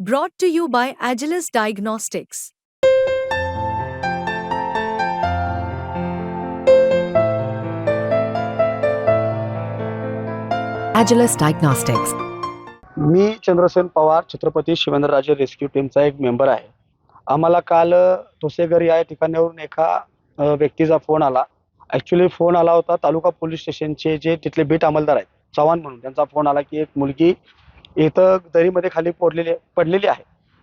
Brought to you by Agilus Diagnostics. Agilus Diagnostics. मी Chandrasen Pawar Chhatrapati Shivendraraje rescue टीमचा एक मेंबर आहे आम्हाला काल अ, ठोसेघर या ठिकाणावरून एका अ, व्यक्तीचा फोन आला ॲक्च्युली फोन आला होता तालुका पोलीस स्टेशनचे जे तिथले बीट अंमलदार आहेत चव्हाण म्हणून त्यांचा फोन आला की एक मुलगी इथं दरीमध्ये खाली पडलेली पडलेली आहे.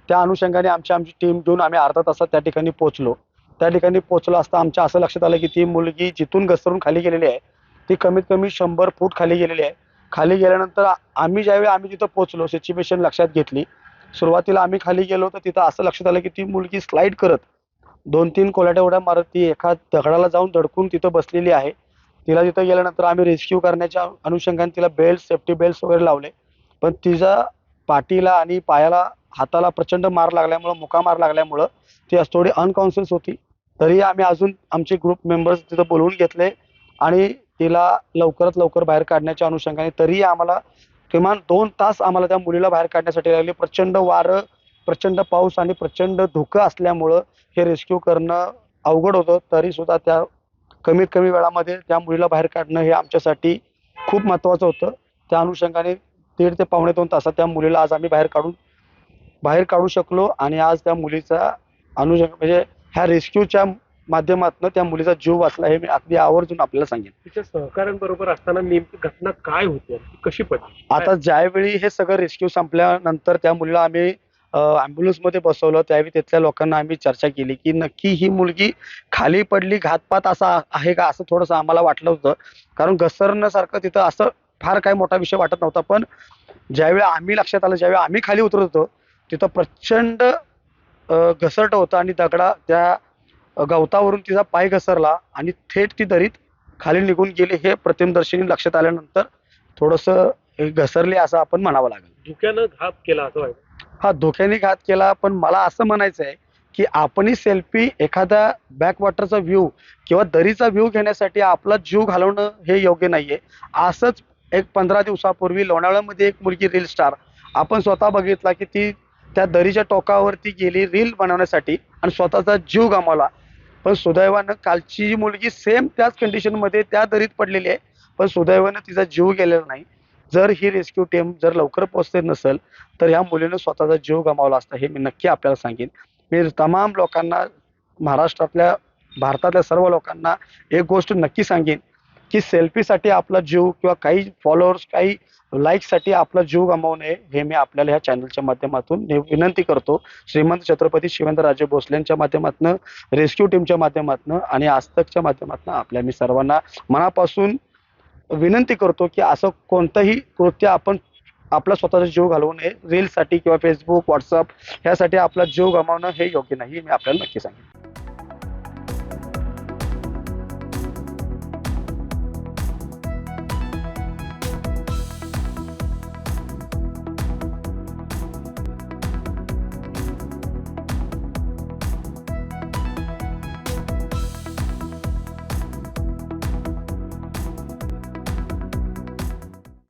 त्या अनुषंगाने आमची आमची टीम घेऊन आम्ही अर्धा तासात त्या ठिकाणी पोहोचलो. त्या ठिकाणी पोहोचलो असता आमच्या असं लक्षात आलं की ती मुलगी जिथून घसरून खाली गेलेली आहे ती कमीत कमी शंभर फूट खाली गेलेली आहे. खाली गेल्यानंतर आम्ही ज्यावेळी आम्ही तिथं पोहोचलो सिच्युएशन लक्षात घेतली. सुरुवातीला आम्ही खाली गेलो तर तिथं असं लक्षात आलं की ती मुलगी स्लाईड करत दोन तीन कोलाट्या उड्या मारत ती एका दगडाला जाऊन धडकून तिथं बसलेली आहे. तिला तिथं गेल्यानंतर आम्ही रेस्क्यू करण्याच्या अनुषंगाने तिला बेल्ट सेफ्टी बेल्ट वगैरे लावले. पण तिचा पाठीला आणि पायाला हाताला प्रचंड मार लागल्यामुळं मुका मार लागल्यामुळं ती आज थोडी अनकॉन्शियस होती. तरी आम्ही अजून आमचे ग्रुप मेंबर्स तिथं बोलवून घेतले आणि तिला लवकरात लवकर बाहेर काढण्याच्या अनुषंगाने तरीही आम्हाला किमान दोन तास आम्हाला त्या मुलीला बाहेर काढण्यासाठी लागले. प्रचंड वारं प्रचंड पाऊस आणि प्रचंड धुकं असल्यामुळं हे रेस्क्यू करणं अवघड होतं. तरी सुद्धा त्या कमीत कमी वेळामध्ये त्या मुलीला बाहेर काढणं हे आमच्यासाठी खूप महत्त्वाचं होतं. त्या अनुषंगाने दीड ते पावणे दोन तासात त्या मुलीला आज आम्ही बाहेर काढून बाहेर काढू शकलो आणि आज त्या मुलीचा अनुषंग म्हणजे ह्या रेस्क्यूच्या माध्यमातून त्या मुलीचा जीव वाचला हे मी अगदी आवर्जून आपल्याला सांगेन. तिच्या सहकाऱ्यांबरोबर असताना नेमकी घटना काय होती कशी पडली? आता ज्यावेळी हे सगळं रेस्क्यू संपल्यानंतर त्या मुलीला आम्ही अँब्युलन्समध्ये बसवलं त्यावेळी तिथल्या लोकांना आम्ही चर्चा केली की नक्की ही मुलगी खाली पडली घातपात असा आहे का असं थोडंसं आम्हाला वाटलं होतं. कारण घसरण्यासारखं तिथं असं फार काही मोठा विषय वाटत नव्हता पण ज्यावेळी आम्ही लक्षात आलं ज्यावेळी आम्ही खाली उतरत होतो तिथं प्रचंड घसरट होतं आणि दगडा त्या गवतावरून तिचा पाय घसरला आणि थेट ती दरीत खाली निघून गेली हे प्रतिमदर्शनी लक्षात आल्यानंतर थोडंसं हे घसरले असं आपण म्हणावं लागेल. धुक्यानं घात केला असं वाटतं. हा धोक्याने घात केला पण मला असं म्हणायचं आहे की आपणही सेल्फी एखाद्या बॅकवॉटरचा व्ह्यू किंवा दरीचा व्ह्यू घेण्यासाठी आपला जीव घालवणं हे योग्य नाहीये. असंच एक पंधरा दिवसापूर्वी लोणावळ्यामध्ये एक मुलगी रील स्टार आपण स्वतः बघितला की ती त्या दरीच्या टोकावरती गेली रील बनवण्यासाठी आणि स्वतःचा जीव गमावला. पण सुदैवानं कालची जी मुलगी सेम त्याच कंडिशनमध्ये त्या दरीत पडलेली आहे. पण सुदैवानं तिचा जीव गेलेला नाही. जर ही रेस्क्यू टीम जर लवकर पोहोचते नसेल तर ह्या मुलीनं स्वतःचा जीव गमावला असता हे मी नक्की आपल्याला सांगेन. मी तमाम लोकांना महाराष्ट्रातल्या भारतातल्या सर्व लोकांना एक गोष्ट नक्की सांगेन. की सेल्फीसाठी आपला जीव किंवा काही फॉलोअर्स काही लाईकसाठी आपला जीव गमावू नये हे मी आपल्याला ह्या चॅनलच्या माध्यमातून विनंती करतो. श्रीमंत छत्रपती शिवेंद्रराजे भोसलेंच्या माध्यमातून रेस्क्यू टीमच्या माध्यमातून आणि आजतकच्या माध्यमातून आपल्या मी सर्वांना मनापासून विनंती करतो की असं कोणतंही कृत्य आपण आपला स्वतःचा जीव घालवू नये. रीलसाठी किंवा फेसबुक व्हॉट्सअप ह्यासाठी आपला जीव गमावणं हे योग्य नाही हे मी आपल्याला नक्की सांगेन.